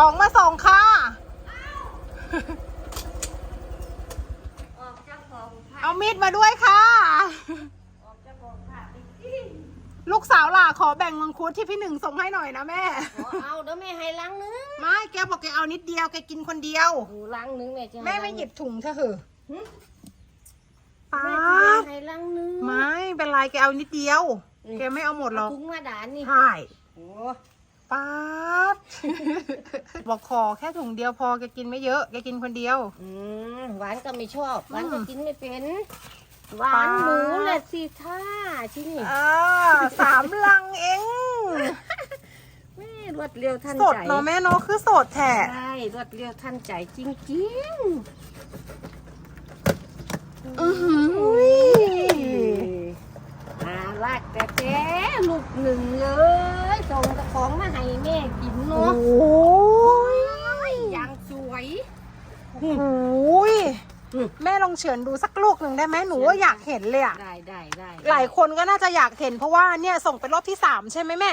ของมาส่งค่ะออกจากของผ้าเอามีดมาด้วยค่ะ ออกจากของผ้าไปกินลูกสาวล่ะขอแบ่งมังคุดที่พี่หนึ่งส่งให้หน่อยนะแม่ ขอเอาเดี๋ยวแม่ให้ลังนึงไม่แกบอกแกเอานิดเดียวแกกินคนเดียวโอ้ลังนึงแม่จะแม่ไม่หยิบถุงเธอะเหอะหึป๊าแม่บจะให้ลังนึงไม่เป็นไรแกเอานิดเดียวนี่แกไม่เอาหมดหรอกถุงมาด่านนี่ใช่โอ้ ป๊าบบอกขอแค่ถุงเดียวพอแกกินไม่เยอะแกกินคนเดียว อืมหวานก็ไม่ชอบหวานก็อืมกินไม่เป็นหวานหมูแหละสิท่าที่นี่อ่าสามลังเองแม่รวดเร็วทันสดใจเนาะแม่เนาะคือสดแท้ใช่รวดเร็วทันใจจริงอือหือๆน่ารักแต่แท้ลูกหนึ่งเลยส่งแต่ของมาให้แม่กิน โอ้ เนาะ โห อย่างส วยโอ้โหยอืมแม่ลองเฉือนดูสักลูกหนึ่งได้ไหมหนูว่าอยากเห็นเลยอะได้ได้ได้หลายคนก็น่าจะอยากเห็นเพราะว่าเนี่ยส่งเป็นรอบที่สามใช่ไหมแม่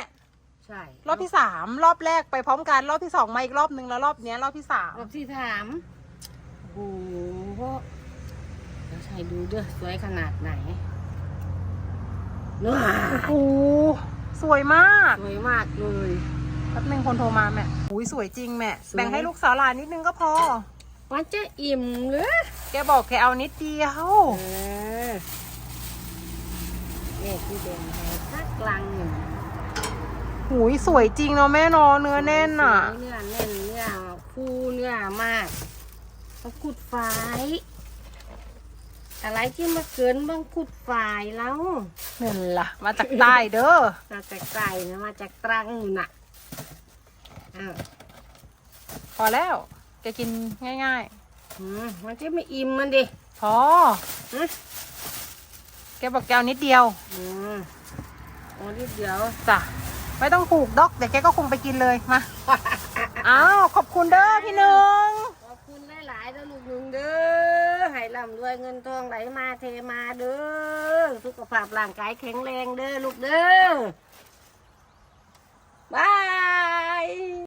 ใช่รอบที่สามรอบแรกไปพร้อมกันรอบที่สองมาอีกรอบหนึ่งแล้วรอบเนี้ยรอบที่สามรอบที่ถามโอ้โหเดี๋ยวใช้ดูเด้อสวยขนาดไหนว้าโอ้โหสวยมาก สวยมากเลยแป๊บนึงคนโทรมาแม่อุ้ยสวยจริงแม่สวย แบ่งให้ลูกสาวหลานนิดนึงก็พอวันจะอิ่มเหรือแกบอกแกเอานิดเดียวเออนี่ที่แดงให้สักลังหนึ่งหูยสวยจริงเนาะแม่เนาะเนื้อแน่นอะ เนื้อแน่นเนื้อฟูเนื้อมากต้องขุดฝายอะไรที่มาเกินบางขุดฝายแล้วนั่นล่ะ มาจากใต้เด้อ มาจากไก่นะมาจากตรังนู่นน่ะ อ้าวพอแล้วแกกินง่าย อืมมันจะไม่อิ่มมันดิ ๆ พอฮะแกบอกแกเอานิดเดียวอืมโอ้นิดเดียว จ้ะไม่ต้องผูกดอกเดี๋ยวแกก็คงไปกินเลยมาอ้าวขอบคุณเด้อพี่หนึ่งขอบคุณหลายๆเด้อลูกหนึ่งเด้อ ให้ร่ำรวยเงินทองไหลมาเทมาเด้อ สุขภาพร่างกายแข็งแรงเด้อลูกเด้อ บาย